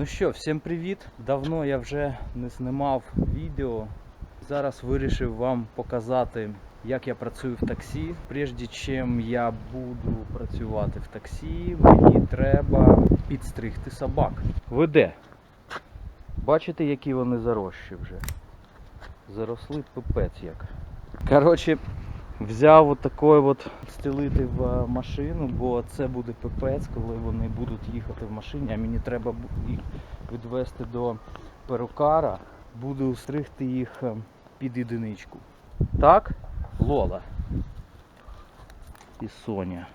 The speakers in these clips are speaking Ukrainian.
Ну що, всім привіт! Давно я вже не знімав відео. Зараз вирішив вам показати, як я працюю в таксі. Прежде чим я буду працювати в таксі, мені треба підстригти собак. Ви де? Бачите, які вони заросші вже? Заросли пипець як. Коротше, взяв от такий от стелити в е, машину, бо це буде пипець, коли вони будуть їхати в машині, а мені треба їх відвести до перукара. Буду стригти їх е, під єдиничку. Так? Лола. І Соня.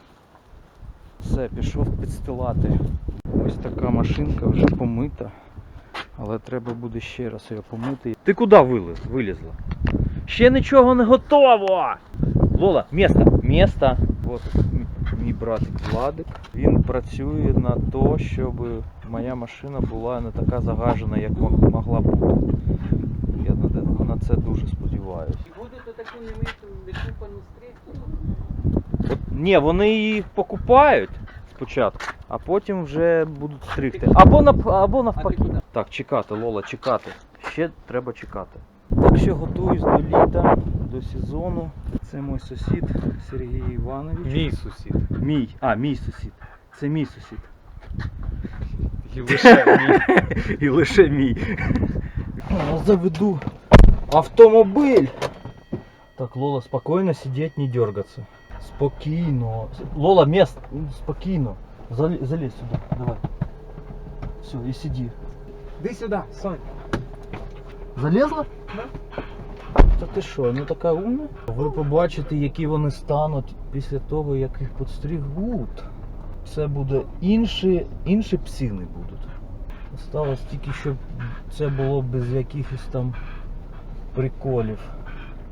Все, пішов підстилати. Ось така машинка вже помита. Але треба буде ще раз її помити. Ти куди виліз, вилізла? Ще нічого не готово! Лола, місто, місто. От мій братик Владик. Він працює на то, щоб моя машина була не така загажена, як мог- могла бути. Я на це дуже сподіваюся. І будете таку немиту відкупану стрічку? Ні, вони її покупають спочатку, а потім вже будуть стригти. Або, нап, або навпаки. Так, чекати, Лола, чекати. Ще треба чекати. Так що готуюсь до літа, до сезону. Це мій сусід Сергій Іванович. Мій сусід. Мій. А, мій сусід. Це мій сусід. І лише мій. І лише мій. Заведу автомобіль. Так, Лола, спокійно сидеть, не дергаться. Спокійно. Лола, мест. Спокійно. Зали- Залезь сюди. Давай. Все, і сиди. Іди сюди, Сонь. Залезла? Та ти що, ну така умна? Ви побачите, які вони стануть після того, як їх підстригуть. Це буде інші, інші псини будуть. Осталось тільки, щоб це було без якихось там приколів,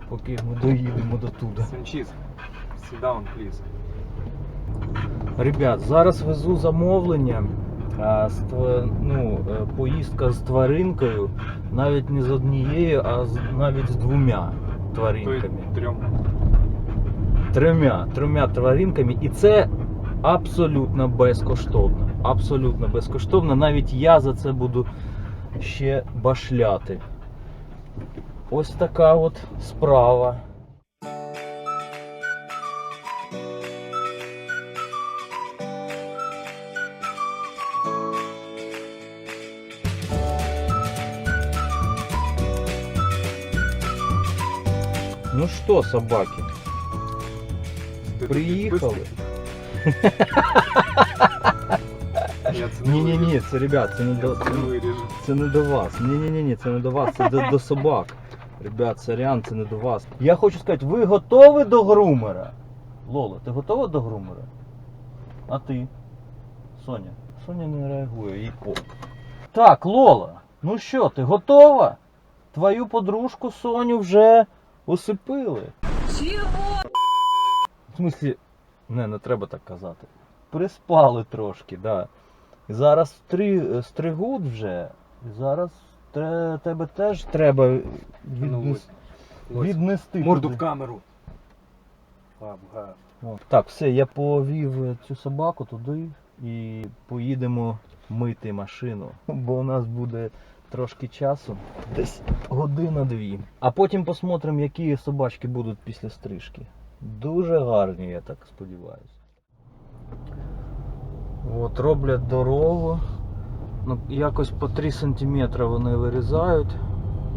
поки ми доїдемо до туди. Санчіз. Sit down, please. Ребят, зараз везу замовлення. А, ну, е, поїздка з тваринкою навіть не з однією, а з, навіть з двома тваринками. трьом. Трьома, трьома тваринками. І це абсолютно безкоштовно. Абсолютно безкоштовно. Навіть я за це буду ще башляти. Ось така от справа. Ну что, собаки, приїхали? Я це ребят, це не до це не це не до вас. Ні, ні, ні, ні, це не до вас, це до, до собак. Ребят, сорян, це не до вас. Я хочу сказати, ви готові до грумера? Лола, ти готова до грумера? А ти? Соня? Соня не реагує, їй по. Так, Лола, ну що, ти готова? Твою подружку Соню вже усипили. Чого? В смислі, не, не треба так казати. Приспали трошки, да. І зараз стри, стригуть вже. І зараз тре, тебе теж треба Ну, віднес, Ось. віднести. Морду туди. в камеру. Гав, гав. О, Так, все, я повів е, цю собаку туди і поїдемо мити машину. Бо у нас буде трошки часу, десь година-дві. А потім посмотримо, які собачки будуть після стрижки. Дуже гарні, я так сподіваюся. От роблять дорогу. Ну, якось по 3 см вони вирізають.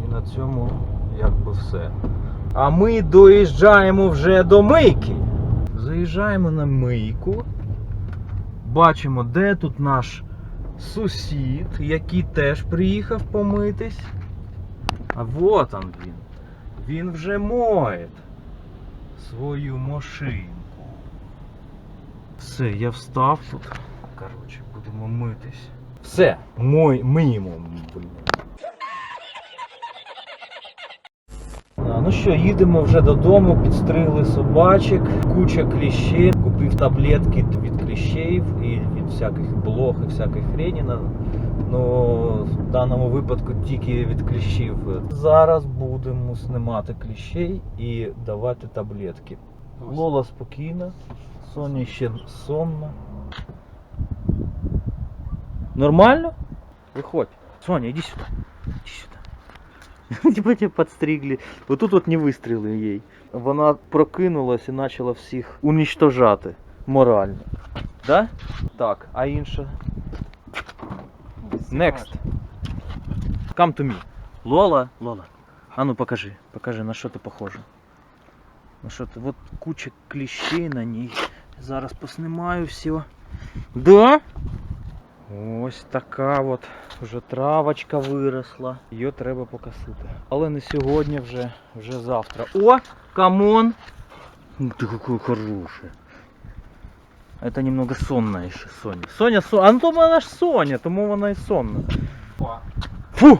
І на цьому якби все. А ми доїжджаємо вже до мийки. Заїжджаємо на мийку. Бачимо, де тут наш сусід, який теж приїхав помитись. А вот он він. Він вже моє свою машинку. Все, я встав тут. Коротше, будемо митись. Все, мой. А, Ну що, їдемо вже додому, підстригли собачок, куча кліщей, купив таблетки від кліщів і від всяких блох і всякої хрені. на- Ну, в даному випадку тільки від кліщів. Зараз будемо знімати кліщей і давати таблетки. Ось. Лола спокійна, Соня ще сонна. Нормально? Виходь. Соня, иди сюда. Иди сюда. Типа тебе подстригли. Вот тут вот не вистріли їй. Вона прокинулась і почала всіх уничтожати Морально. Да? Так, а інша? Next. Come to me. Лола, Лола. А ну покажи, покажи, на що ти похожа. На що ти? Вот куча кліщей на ній. Зараз поснимаю все. Да? Ось така от вже травочка виросла. Її треба покосити. Але не сьогодні вже, вже завтра. О! Камон! Какой хороший. Это немного сонная еще Соня. Соня, Соня. А ну то вона ж Соня, тому вона і сонна. Фу!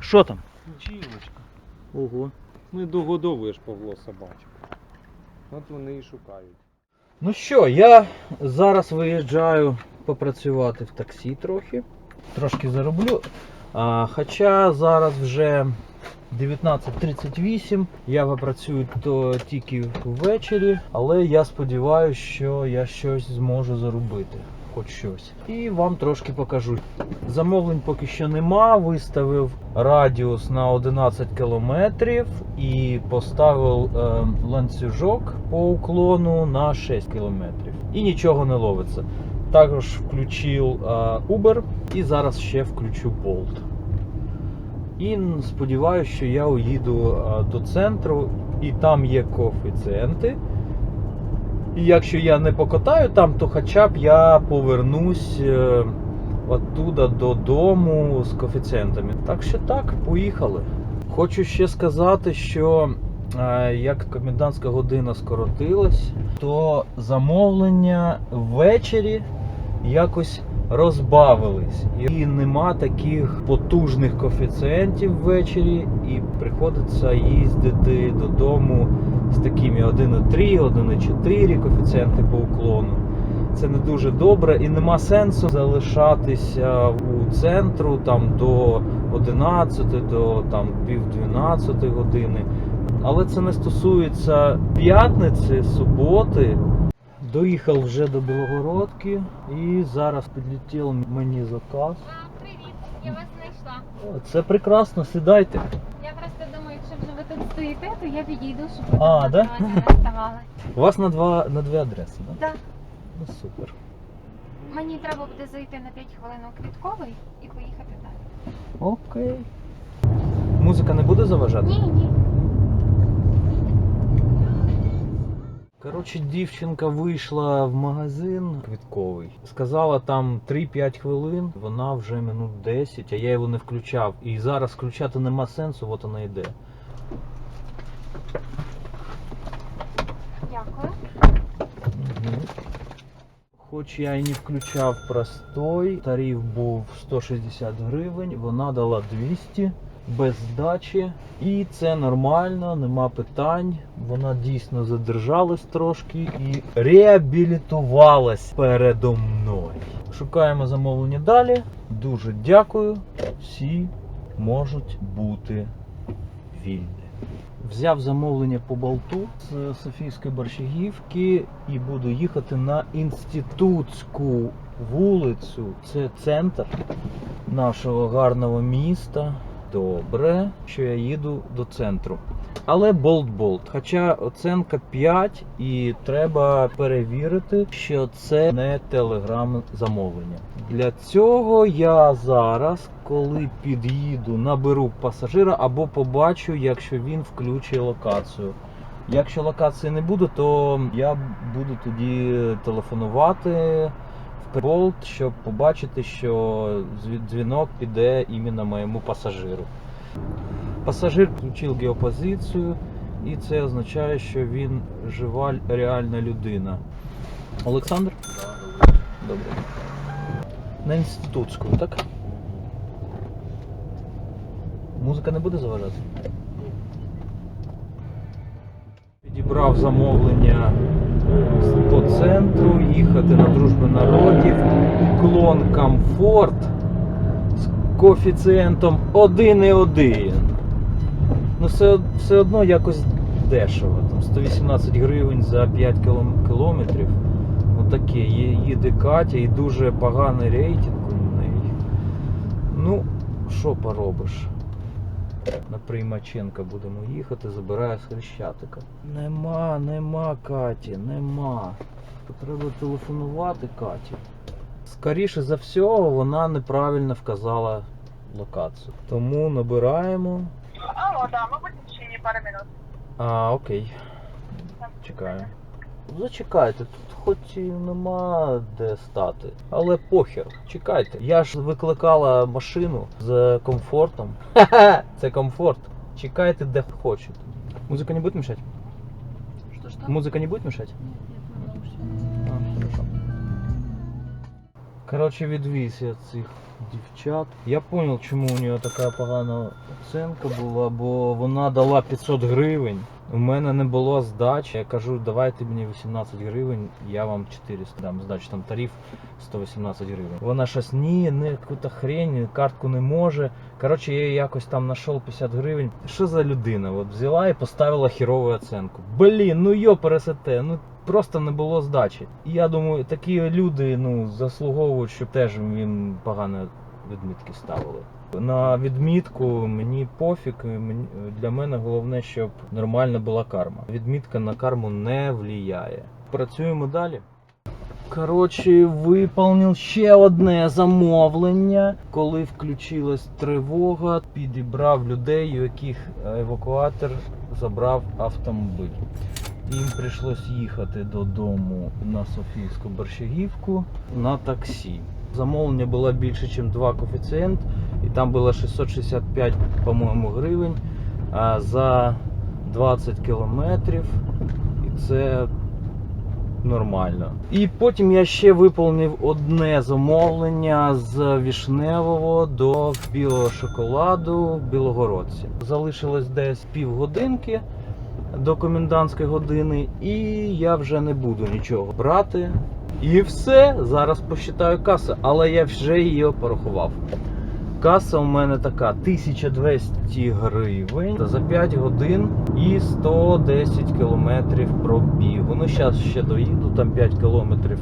Що там? Жіночка. Ого. Ну догодовуєш Павло собачок. От вони і шукають. Ну що, я зараз виїжджаю попрацювати в таксі трохи. Трошки зароблю. А, хоча зараз вже 19.38, я попрацюю то тільки ввечері, але я сподіваюся, що я щось зможу заробити. Хоч щось. І вам трошки покажу. Замовлень поки що нема. Виставив радіус на 11 кілометрів і поставив е, ланцюжок по уклону на 6 кілометрів. І нічого не ловиться. Також включив е, Uber і зараз ще включу Bolt. І сподіваюся, що я уїду до центру, і там є коефіцієнти. І якщо я не покатаю там, то хоча б я повернусь е, оттуда додому з коефіцієнтами. Так що так, поїхали. Хочу ще сказати, що е, як комендантська година скоротилась, то замовлення ввечері якось розбавились. І нема таких потужних коефіцієнтів ввечері, і приходиться їздити додому з такими 1,3, 1,4 коефіцієнти по уклону. Це не дуже добре і нема сенсу залишатися у центру там до 11, до там пів 12 години. Але це не стосується п'ятниці, суботи. Доїхав вже до Білогородки і зараз підлетів мені заказ. А, привіт, я вас знайшла. О, Це прекрасно, сідайте. Я просто думаю, якщо вже ви тут стоїте, то я підійду, щоб ви А, тут да? на не ставали. У вас на два на дві адреси, так? Так. Ну супер. Мені треба буде зайти на 5 хвилин у квітковий і поїхати далі. Окей. Музика не буде заважати? Ні, ні. Коротше, дівчинка вийшла в магазин квітковий. Сказала там 3-5 хвилин, вона вже минут 10, а я його не включав. І зараз включати нема сенсу, от вона йде. Дякую. Хоч я і не включав простой, тариф був 160 гривень, вона дала 200 без здачі. І це нормально, нема питань. Вона дійсно задержалась трошки і реабілітувалась передо мною. Шукаємо замовлення далі. Дуже дякую. Всі можуть бути вільні. Взяв замовлення по болту з Софійської Борщагівки і буду їхати на інститутську вулицю. Це центр нашого гарного міста. Добре, що я їду до центру. Але болт-болт. Хоча оценка 5 і треба перевірити, що це не телеграм замовлення. Для цього я зараз, коли під'їду, наберу пасажира або побачу, якщо він включить локацію. Якщо локації не буде, то я буду тоді телефонувати Bolt, щоб побачити, що дзвінок піде іменно моєму пасажиру. Пасажир включив геопозицію, і це означає, що він жива реальна людина. Олександр? Добре. На інститутську, так? Музика не буде заважати? Підібрав замовлення по центру, їхати на дружбу народів, уклон комфорт з коефіцієнтом 1,1. Ну, все, все одно якось дешево. Там 118 гривень за 5 кілом- кілометрів. Отаке. Їде Катя і дуже поганий рейтинг у неї. Ну, що поробиш? На Приймаченка будемо їхати, забираю з Хрещатика. Нема, нема Каті, нема. Треба телефонувати Каті. Скоріше за всього, вона неправильно вказала локацію. Тому набираємо. Алло, да, мы будем в течение пары минут. А, окей. Чекаю. Зачекайте, тут хоч і нема де стати. Але похер, чекайте. Я ж викликала машину з комфортом. Ха-ха! Це комфорт. Чекайте де хочете. Музика не буде мешать? Что-что? Музика не буде мешать? Ну. Коротше, відвіз я цих дівчат. Я зрозумів, чому у нього така погана оцінка була, бо вона дала 500 гривень. У мене не було здачі. Я кажу, давайте мені 18 гривень, я вам 400 дам здачу. Там тариф 118 гривень. Вона щось ні, не яку-то хрень, картку не може. Коротше, я якось там знайшов 50 гривень. Що за людина? От взяла і поставила херову оцінку. Блін, ну йо пересете, ну просто не було здачі. І я думаю, такі люди ну, заслуговують, щоб теж їм погано відмітки ставили. На відмітку мені пофіг, для мене головне, щоб нормальна була карма. Відмітка на карму не влияє. Працюємо далі. Коротше, виповнив ще одне замовлення. Коли включилась тривога, підібрав людей, у яких евакуатор забрав автомобіль. Їм прийшлось їхати додому на Софійську Борщагівку на таксі. Замовлення було більше, ніж 2 коефіцієнт, і там було 665, по-моєму, гривень за 20 кілометрів. І це нормально. І потім я ще виповнив одне замовлення з вішневого до білого шоколаду в Білогородці. Залишилось десь півгодинки до комендантської години, і я вже не буду нічого брати. І все, зараз посчитаю касу, але я вже її порахував. Каса у мене така 1200 гривень за 5 годин і 110 кілометрів пробігу. Ну, зараз ще доїду, там 5 кілометрів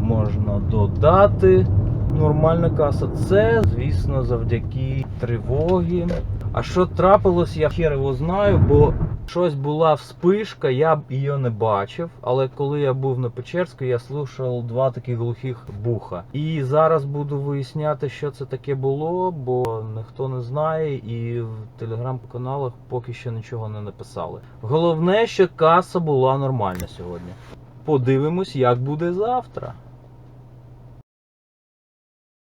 можна додати. Нормальна каса. Це, звісно, завдяки тривогі. А що трапилось, я хер його знаю, бо щось була вспишка, я б її не бачив. Але коли я був на Печерську, я слухав два таких глухих буха. І зараз буду виясняти, що це таке було, бо ніхто не знає, і в телеграм-каналах поки що нічого не написали. Головне, що каса була нормальна сьогодні. Подивимось, як буде завтра.